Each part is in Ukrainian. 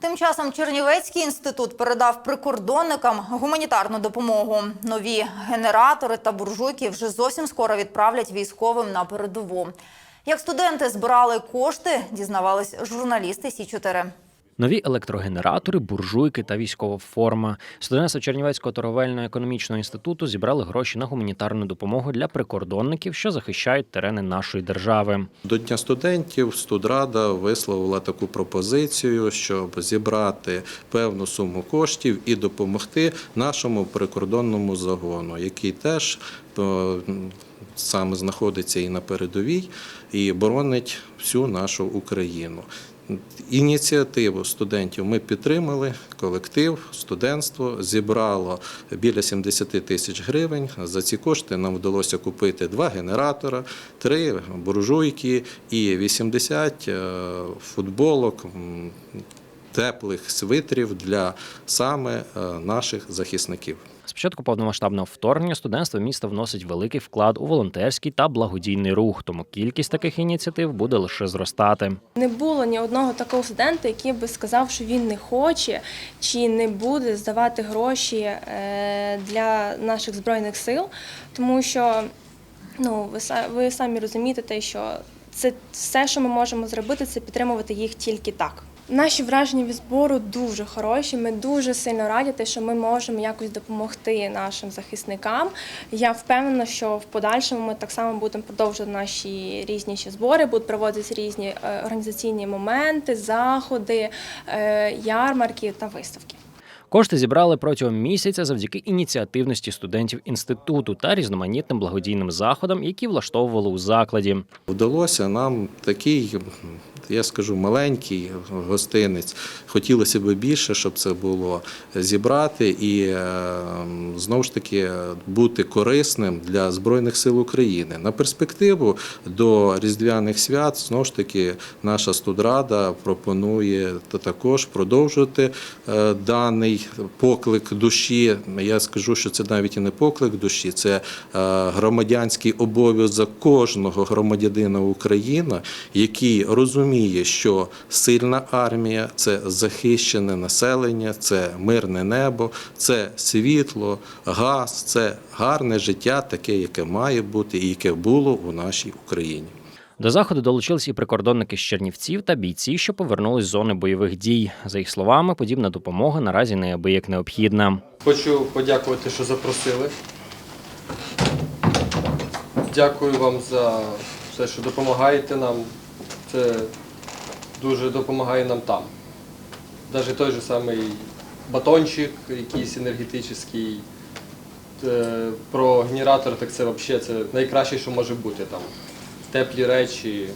Тим часом Чернівецький інститут передав прикордонникам гуманітарну допомогу. Нові генератори та буржуйки вже зовсім скоро відправлять військовим на передову. Як студенти збирали кошти, дізнавались журналісти Сі 4 Нові електрогенератори, буржуйки та військова форма. Студентство Чернівецького торговельно-економічного інституту зібрали гроші на гуманітарну допомогу для прикордонників, що захищають терени нашої держави. До Дня студентів студрада висловила таку пропозицію, щоб зібрати певну суму коштів і допомогти нашому прикордонному загону, який теж саме знаходиться і на передовій, і боронить всю нашу Україну. Ініціативу студентів ми підтримали. Колектив, студентство зібрало біля 70 тисяч гривень. За ці кошти нам вдалося купити два генератора, три буржуйки і 80 е, футболок. Теплих свитрів для саме е, наших захисників. З початку повномасштабного вторгнення студентство міста вносить великий вклад у волонтерський та благодійний рух, тому кількість таких ініціатив буде лише зростати. Не було ні одного такого студента, який би сказав, що він не хоче чи не буде здавати гроші е, для наших збройних сил, тому що ну ви самі розумієте, те, що це все, що ми можемо зробити, це підтримувати їх тільки так. Наші враження від збору дуже хороші. Ми дуже сильно раді, те, що ми можемо якось допомогти нашим захисникам. Я впевнена, що в подальшому ми так само будемо продовжувати наші різні ще збори, будуть проводитися різні е, організаційні моменти, заходи, е, ярмарки та виставки. Кошти зібрали протягом місяця завдяки ініціативності студентів інституту та різноманітним благодійним заходам, які влаштовували у закладі. Вдалося нам такий, я скажу, маленький гостинець. Хотілося б більше, щоб це було зібрати і е, знову ж таки бути корисним для Збройних сил України. На перспективу до Різдвяних свят знову ж таки наша студрада пропонує та також продовжувати е, даний поклик душі. Я скажу, що це навіть і не поклик душі, це е, громадянський обов'язок кожного громадянина України, який розуміє, що сильна армія це захищене населення, це мирне небо, це світло, газ, це гарне життя, таке, яке має бути і яке було у нашій Україні. До заходу долучились і прикордонники з Чернівців та бійці, що повернулись з зони бойових дій. За їх словами, подібна допомога наразі неабияк необхідна. Хочу подякувати, що запросили. Дякую вам за все, що допомагаєте нам. Це дуже допомагає нам там. Навіть той же самий батончик, якийсь енергетичний. Е, Про генератор, так це взагалі це найкраще, що може бути там. Теплі речі.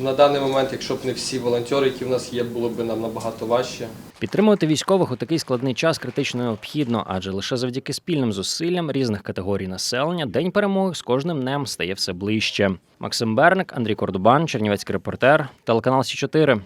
На даний момент, якщо б не всі волонтери, які в нас є, було б нам набагато важче. Підтримувати військових у такий складний час критично необхідно, адже лише завдяки спільним зусиллям різних категорій населення день перемоги з кожним днем стає все ближче. Максим Берник, Андрій Кордубан, Чернівецький репортер, телеканал Сі 4